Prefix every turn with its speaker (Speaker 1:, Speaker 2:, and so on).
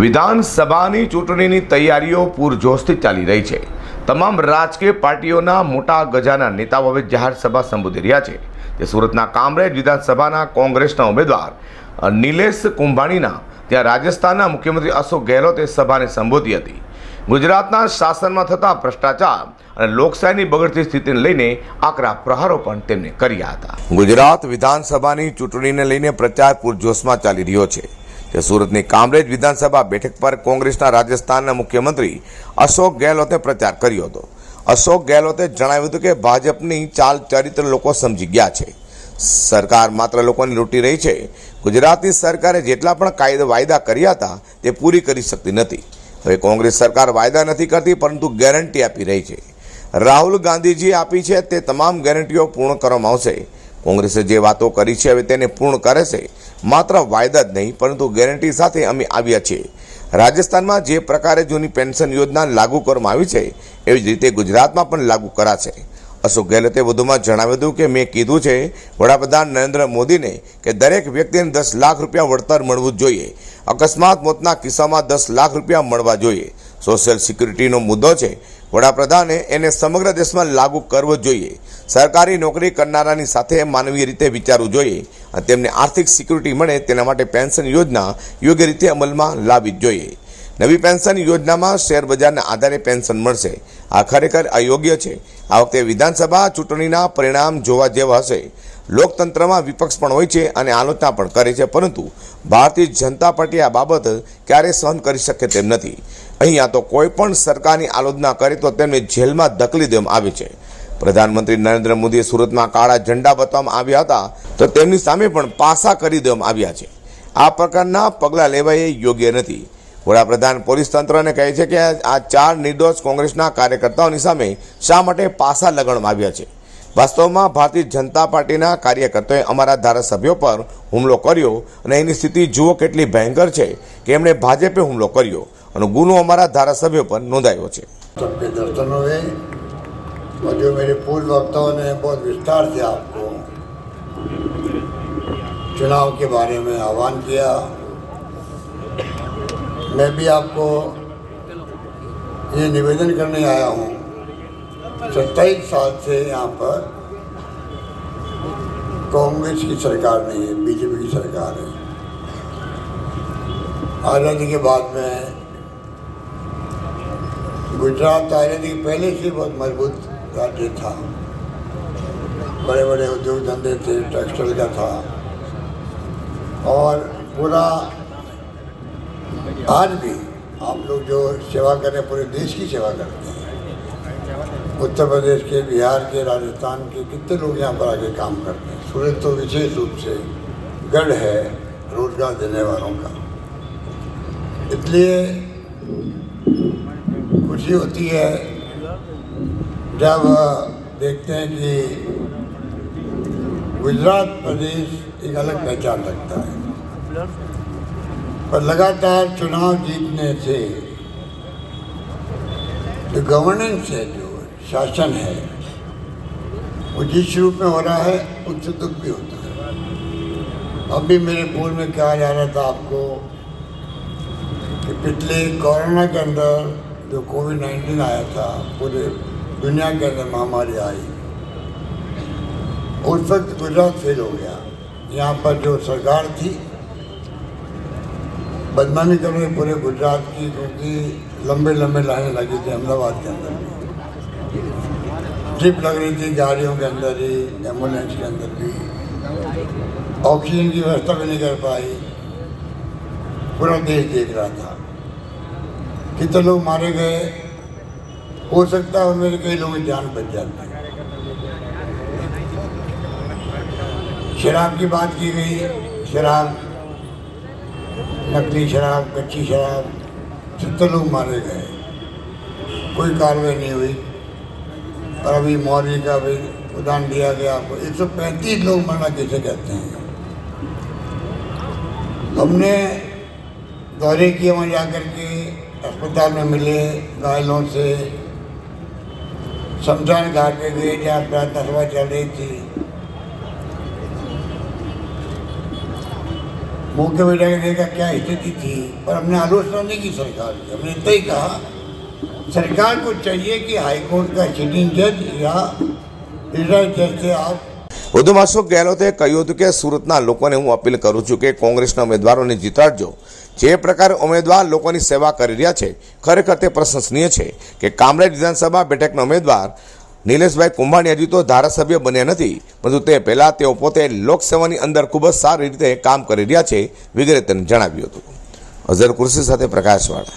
Speaker 1: વિધાનસભાની ચૂંટણીની તૈયારીઓ પૂરજોશથી ચાલી રહી છે. તમામ રાજકીય પાર્ટીઓના મોટા ગજાના નેતાઓ હવે જાહેર સભા સંબોધી રહ્યા છે. તે સુરતના કામરેજ વિધાનસભાના કોંગ્રેસના ઉમેદવાર નિલેશ કુંભાણીના, ત્યાં રાજસ્થાનના મુખ્યમંત્રી અશોક ગેહલોતે સભાને સંબોધી હતી. ગુજરાતના શાસનમાં થતા ભ્રષ્ટાચાર અને લોકશાહીની બગડતી સ્થિતિને લઈને આકરા પ્રહારો પણ તેમણે કર્યા હતા. ગુજરાત વિધાનસભાની ચૂંટણીને લઈને પ્રચાર પૂરજોશમાં ચાલી રહ્યો છે. તે સુરતની કામરેજ વિધાનસભા બેઠક પર કોંગ્રેસના રાજસ્થાનના મુખ્યમંત્રી અશોક ગેહલોતે પ્રચાર કર્યો હતો. અશોક ગેહલોતે જણાવ્યું હતું કે ભાજપની ચાલ ચરિત્ર લોકો સમજી ગયા છે. સરકાર માત્ર લોકોને લૂંટી રહી છે. ગુજરાતની સરકારે જેટલા પણ કાયદા વાયદા કર્યા હતા, તે પૂરી કરી શકતી નથી. હવે કોંગ્રેસ સરકાર વાયદા નથી કરતી, પરંતુ ગેરંટી આપી રહી છે. રાહુલ ગાંધીજીએ આપી છે, તે તમામ ગેરંટીઓ પૂર્ણ કરવામાં આવશે. કોંગ્રેસે જે વાતો કરી છે હવે તેને પૂર્ણ કરે છે. માત્ર વાયદા જ નહીં, પરંતુ ગેરંટી સાથે અમે આવ્યા છીએ. રાજસ્થાનમાં જે પ્રકારે જૂની પેન્શન યોજના લાગુ કરવામાં આવી છે, એવી જ રીતે ગુજરાતમાં પણ લાગુ કરાશે. અશોક ગેહલોતે વધુમાં જણાવ્યું હતું કે મેં કીધું છે, વડાપ્રધાન નરેન્દ્ર મોદીને કે દરેક વ્યક્તિને દસ લાખ રૂપિયા વળતર મળવું જોઈએ. અકસ્માત મોતના કિસ્સામાં દસ લાખ રૂપિયા મળવા જોઈએ. સોશિયલ સિક્યુરિટીનો મુદ્દો છે વડાપ્રધાને એને સમગ્ર દેશમાં લાગુ કરવો જોઈએ. સરકારી નોકરી કરનારાની સાથે માનવીય રીતે વિચારવું જોઈએ અને તેમને આર્થિક સિક્યુરિટી મળે તેના માટે પેન્શન યોજના યોગ્ય રીતે અમલમાં લાવવી જોઈએ. નવી પેન્શન યોજનામાં શેર બજારના આધારે પેન્શન મળશે. આ ખરેખર અયોગ્ય છે. આ વખતે વિધાનસભા ચૂંટણીના પરિણામ જોવા જેવા હશે. લોકતંત્રમાં વિપક્ષ પણ હોય છે અને આલોચના પણ કરે છે, પરંતુ ભારતીય જનતા પાર્ટી આ બાબત ક્યારેય સહન કરી શકે તેમ નથી. અહીંયા તો કોઈ પણ સરકારની આલોચના કરે તો તેમને જેલમાં ધકલી દેવામાં આવે છે. પ્રધાનમંત્રી નરેન્દ્ર મોદીએ સુરતમાં કાળા ઝંડા બતાવવામાં આવ્યા હતા તો તેમની સામે પણ પાસા કરી દેવામાં આવ્યા છે. આ પ્રકારના પગલાં લેવા એ યોગ્ય નથી. વડાપ્રધાન પોલીસ તંત્રને કહે છે કે આ ચાર નિર્દોષ કોંગ્રેસના કાર્યકર્તાઓની સામે શા માટે પાસા લગાડવામાં આવ્યા છે? વાસ્તવમાં ભારતીય જનતા પાર્ટીના કાર્યકર્તાઓએ અમારા ધારાસભ્યો પર હુમલો કર્યો અને એની સ્થિતિ જુઓ કેટલી ભયંકર છે કે એમણે ભાજપે હુમલો કર્યો અને ગુનો અમારા ધારાસભ્યો પર નોંધાયો છે
Speaker 2: सबके दर्शन हुए और जो मेरे पूर्व वक्ताओं ने बहुत विस्तार से आपको चुनाव के बारे में आह्वान किया मैं भी आपको ये निवेदन करने आया हूँ सत्ताईस साल से यहाँ पर कांग्रेस की सरकार नहीं है, बीजेपी की सरकार है। आज़ादी के बाद में गुजरात आज़ादी के पहले से बहुत मज़बूत राज्य था। बड़े बड़े उद्योग धंधे थे, टेक्सटाइल का था। और पूरा आज भी आप लोग जो सेवा कर पूरे देश की सेवा करते हैं। उत्तर प्रदेश के, बिहार के, राजस्थान के कितने लोग यहाँ पर आके काम करते हैं? सूरत तो विशेष रूप से गढ़ है रोज़गार देने वालों का। इसलिए खुशी होती है। जब देखते हैं कि गुजरात प्रदेश एक अलग पहचान रखता है। पर लगातार चुनाव जीतने से जो गवर्नेंस है शासन है। वो जिस रूप में हो रहा है उससे दुख भी होता है। अभी मेरे पूर्व में कहा जा रहा था आपको? कि पिछले कोरोना के अंदर जो कोविड नाइन्टीन आया था, पूरे दुनिया के अंदर महामारी आई। उस वक्त गुजरात फेल हो गया। यहाँ पर जो सरकार थी, बदनामी कर पूरे गुजरात की, क्योंकि लंबे लंबे लाइनें लगी थी अहमदाबाद के अंदर भी। ट्रिप लग रही थी गाड़ियों के अंदर ही, एंबुलेंस के अंदर भी। ऑक्सीजन की व्यवस्था भी नहीं कर पाई। पूरा देश देख रहा था। कितने लोग मारे गए? हो सकता है मेरे कई लोगों की जान बच जाती। शराब की बात की गई। शराब, नकली शराब, कच्ची शराब सत्तर लोग मारे गए? कोई कार्रवाई नहीं हुई। अभी मौलवी का भी उदाहरण दिया गया आपको एक सौ पैंतीस लोग मरना किसे कहते हैं? हमने दौरे किए वहाँ जाकर के, अस्पताल में मिले, घायलों से शमशान घाट पे गए जहाँ प्रार्थना चल रही थी। मौके पर जाकर देखा क्या स्थिति थी, पर हमने आलोचना नहीं की सरकार की हमने इतना ही कहा सरकार को चाहिए कि हाईकोर्ट का सिटिंग जज या रिटायर्ड जज से आप
Speaker 1: વધુમાં અશોક ગેહલોતે કહ્યું હતું કે સુરતના લોકોને હું અપીલ કરું છું કે કોંગ્રેસના ઉમેદવારોને જીતાડજો જે પ્રકારે ઉમેદવાર લોકોની સેવા કરી રહ્યા છે ખરેખર તે પ્રશંસનીય છે કે કામરેજ વિધાનસભા બેઠકના ઉમેદવાર નિલેશભાઈ કુંભાણી હજી તો ધારાસભ્ય બન્યા નથી પરંતુ તે પહેલાં તેઓ પોતે લોકસેવાની અંદર ખૂબ જ સારી રીતે કામ કરી રહ્યા છે વગેરે તેને જણાવ્યું હતું અઝર કુર્સી સાથે પ્રકાશવાળા